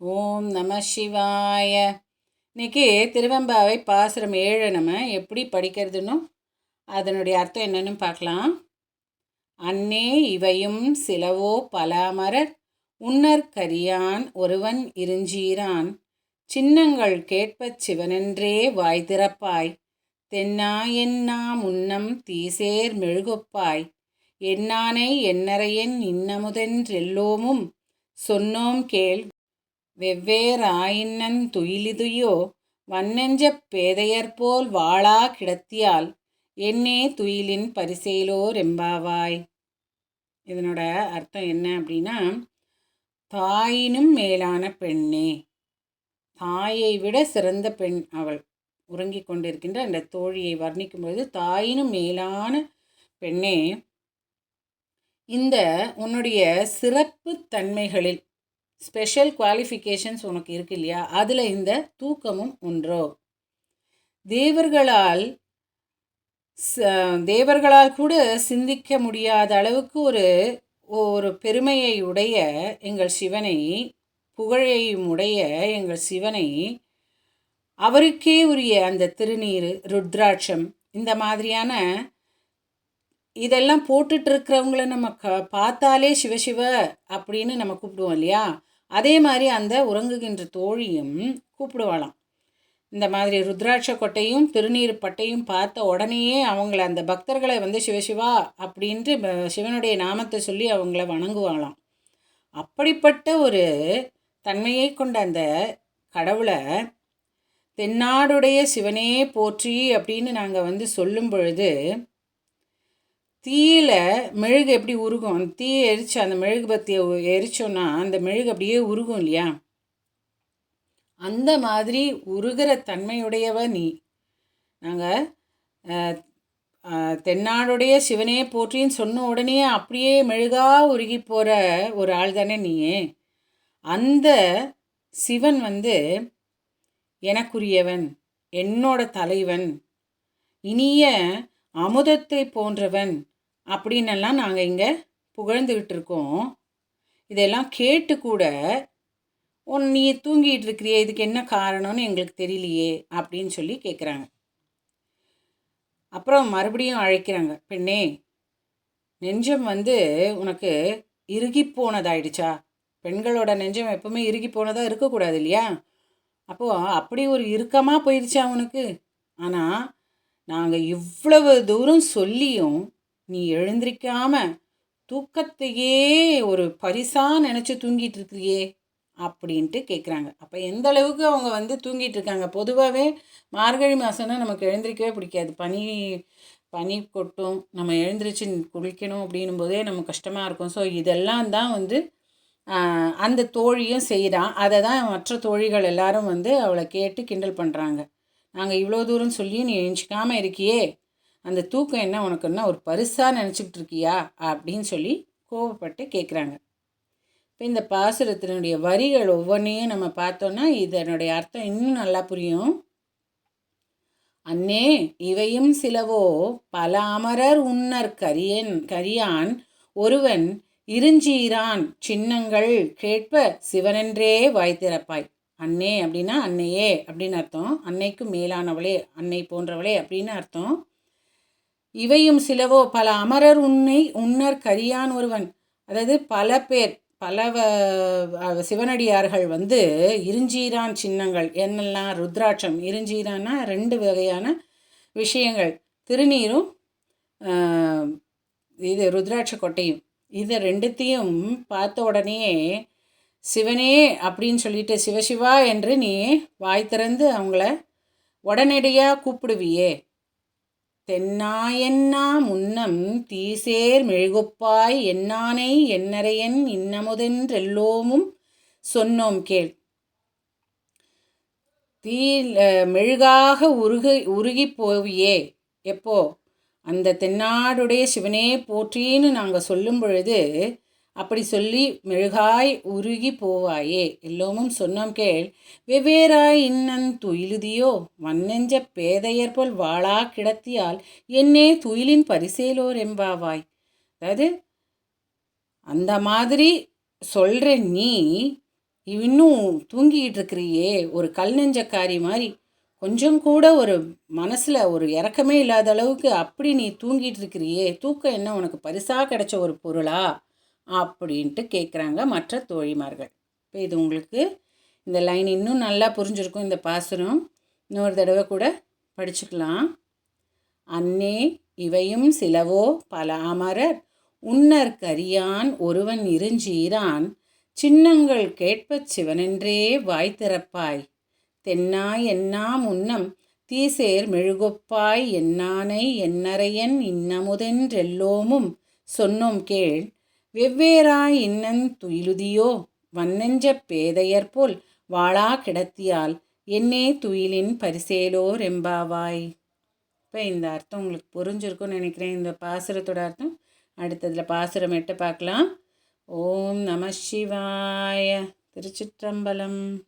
ஓம் நம சிவாய. இன்னைக்கு திருவெம்பாவை பாசுரம் ஏழு நம்ம எப்படி படிக்கிறதுன்னு அதனுடைய அர்த்தம் என்னன்னு பார்க்கலாம். அன்னே இவையும் சிலவோ பலாமரர் உன்னர் கரியான் ஒருவன் இருஞ்சீரான். சின்னங்கள் கேட்பச் சிவனென்றே வாய் திறப்பாய். தென்னா என்னா முன்னம் தீசேர் மெழுகொப்பாய். என்னானை என்னறையன் இன்னமுதென்றெல்லோமும் சொன்னோம் கேள் வெவ்வேறாயின்னன் துயிலிதுயோ வன்னெஞ்சப் பேதையர்போல் வாளா கிடத்தியால் என்னே துயிலின் பரிசேலோர் எம்பாவாய் இதனோட அர்த்தம் என்ன அப்படின்னா தாயினும் மேலான பெண்ணே. தாயை விட சிறந்த பெண் அவள். உறங்கிக் கொண்டிருக்கின்ற அந்த தோழியை வர்ணிக்கும் பொழுது தாயினும் மேலான பெண்ணே இந்த உன்னுடைய சிறப்பு தன்மைகளில் ஸ்பெஷல் குவாலிஃபிகேஷன்ஸ் உனக்கு இருக்கு இல்லையா? அதில் இந்த தூக்கமும் ஒன்றோ. தேவர்களால் தேவர்களால் கூட சிந்திக்க முடியாத அளவுக்கு ஒரு ஒரு பெருமையை உடைய எங்கள் சிவனை புகழையும் உடைய எங்கள் சிவனை அவருக்கே உரிய அந்த திருநீர் ருத்ராட்சம் இந்த மாதிரியான இதெல்லாம் போட்டுட்டு இருக்கிறவங்கள நம்ம க பார்த்தாலே சிவசிவ அப்படின்னு நம்ம கூப்பிடுவோம் இல்லையா? அதே மாதிரி அந்த உறங்குகின்ற தோழியும் கூப்பிடுவாளாம். இந்த மாதிரி ருத்ராட்ச கொட்டையும் திருநீர் பட்டையும் பார்த்த உடனேயே அவங்கள அந்த பக்தர்களை வந்து சிவசிவா அப்படின்ட்டு சிவனுடைய நாமத்தை சொல்லி அவங்கள வணங்குவாளாம். அப்படிப்பட்ட ஒரு தன்மையை கொண்ட அந்த கடவுளை தென்னாடுடைய சிவனே போற்றி அப்படின்னு நாங்கள் வந்து சொல்லும் பொழுது தீயில் மெழுகு எப்படி உருகும்? அந்த தீயை எரித்து அந்த மெழுகு பத்தியை எரிச்சோன்னா அந்த மெழுகு அப்படியே உருகும் இல்லையா? அந்த மாதிரி உருகிற தன்மையுடையவ நீ. நாங்கள் தென்னாடுடைய சிவனே போற்றின்னு சொன்ன உடனே அப்படியே மெழுகா உருகி போகிற ஒரு ஆள் தானே நீயே. அந்த சிவன் வந்து எனக்குரியவன் என்னோட தலைவன் இனிய அமுதத்தை போன்றவன் அப்படின்னெல்லாம் நாங்கள் இங்கே புகழ்ந்துக்கிட்டு இருக்கோம் இதெல்லாம் கேட்டு கூட உன் நீ தூங்கிட்டு இருக்கிறியே இதுக்கு என்ன காரணம்னு எங்களுக்கு தெரியலையே அப்படின்னு சொல்லி கேட்குறாங்க அப்புறம் மறுபடியும் அழைக்கிறாங்க பெண்ணே நெஞ்சம் வந்து உனக்கு இறுகி போனதாயிடுச்சா? பெண்களோட நெஞ்சம் எப்பவுமே இறுகி போனதாக இருக்கக்கூடாது இல்லையா? அப்போது அப்படி ஒரு இறுக்கமாக போயிடுச்சா உனக்கு? ஆனால் நாங்கள் இவ்வளவு தூரம் சொல்லியும் நீ எழுந்திருக்காம தூக்கத்தையே ஒரு பரிசாக நினச்சி தூங்கிட்டு இருக்கிறியே அப்படின்ட்டு கேட்குறாங்க அப்போ எந்த அளவுக்கு அவங்க வந்து தூங்கிட்டு இருக்காங்க? பொதுவாகவே மார்கழி மாதம்னா நமக்கு எழுந்திரிக்கவே பிடிக்காது. பனி பனி கொட்டும். நம்ம எழுந்திரிச்சு குளிக்கணும் அப்படின்னும் போதே நம்ம கஷ்டமாக இருக்கும். ஸோ இதெல்லாம் தான் வந்து அந்த தோழியும் செய்கிறான் அதை தான் மற்ற தோழிகள் எல்லாரும் வந்து அவளை கேட்டு கிண்டல் பண்ணுறாங்க நாங்கள் இவ்வளோ தூரம் சொல்லியும் நீ எழுஞ்சிக்காமல் இருக்கியே. அந்த தூக்கம் என்ன உனக்குன்னா ஒரு பரிசாக நினச்சிக்கிட்டு இருக்கியா? அப்படின்னு சொல்லி கோவப்பட்டு கேட்குறாங்க இப்போ இந்த பாசுரத்தினுடைய வரிகள் ஒவ்வொன்றையும் நம்ம பார்த்தோன்னா இதனுடைய அர்த்தம் இன்னும் நல்லா புரியும். அன்னே இவையும் சிலவோ பல அமரர் உன்னர் கரியன் கரியான் ஒருவன் இருஞ்சீரான் சின்னங்கள் கேட்ப சிவனென்றே வாய்த்திறப்பாய் அன்னே அப்படின்னா அன்னையே அப்படின்னு அர்த்தம். அன்னைக்கு மேலானவளே அன்னை போன்றவளே அப்படின்னு அர்த்தம். இவையும் சிலவோ பல அமரர் உன்னை உன்னர் கரியான் ஒருவன். அதாவது பல பேர் பல சிவனடியார்கள் வந்து இருஞ்சீரான் சின்னங்கள் என்னெல்லாம் ருத்ராட்சம் இருஞ்சீரான்னா ரெண்டு வகையான விஷயங்கள். திருநீரும் இது ருத்ராட்ச கொட்டையும். இதை ரெண்டுத்தையும் பார்த்த உடனே சிவனே அப்படின்னு சொல்லிட்டு சிவசிவா என்று நீ வாய் திறந்து அவங்கள உடனடியாக கூப்பிடுவியே. தென்னாயென்னா முன்னம் தீசேர் மெழுகுப்பாய் என்னானை என்னரையன் இன்னமுதென்றெல்லோமும் சொன்னோம் கேள். தீ மெழுகாக உருகு உருகி போவியே. எப்போ? அந்த தென்னாடுடைய சிவனே போற்றின்னு நாங்கள் சொல்லும் பொழுது அப்படி சொல்லி மெழுகாய் உருகி போவாயே. எல்லோமும் சொன்னோம் கேள் வெவ்வேறாய் இன்னன் துயிலுதியோ? வன்னெஞ்ச பேதையர் போல் வாழா கிடத்தியால் என்னே துயிலின் பரிசேலோர் எம்பாவாய் அதாவது அந்த மாதிரி சொல்கிற நீ இன்னும் தூங்கிக்கிட்டு இருக்கிறியே ஒரு கல் நெஞ்சக்காரி மாதிரி கொஞ்சம் கூட ஒரு மனசில் ஒரு இறக்கமே இல்லாத அளவுக்கு அப்படி நீ தூங்கிட்டு இருக்கிறியே. தூக்கம் என்ன உனக்கு பரிசாக கிடைச்ச ஒரு பொருளா? அப்படின்ட்டு கேட்குறாங்க மற்ற தோழிமார்கள். இப்போ இது உங்களுக்கு இந்த லைன் இன்னும் நல்லா புரிஞ்சிருக்கும் இந்த பாசுரம். இன்னொரு தடவை கூட படிச்சுக்கலாம். அன்னே இவையும் சிலவோ பல அமரர். உன்னர் கரியான் ஒருவன் இருஞ்சீரான். சின்னங்கள் கேட்பச் சிவனென்றே வாய் திறப்பாய். தென்னாய் என்னா முன்னம் தீசேர் மெழுகொப்பாய். என்னானை என்னறையன் இன்னமுதென்றெல்லோமும் சொன்னோம் கேள். வெவ்வேறாய் இன்னன் துயிலுதியோ? வன்னெஞ்ச பேதையர் போல் வாழா கிடத்தியால் என்னே துயிலின் பரிசேலோ ரெம்பாவாய்? இப்போ இந்த அர்த்தம் உங்களுக்கு புரிஞ்சிருக்கும்னு நினைக்கிறேன். இந்த பாசுரத்தோட அர்த்தம். அடுத்ததில் பாசுரம் எட்ட பார்க்கலாம். ஓம் நம சிவாய. திருச்சிற்றம்பலம்.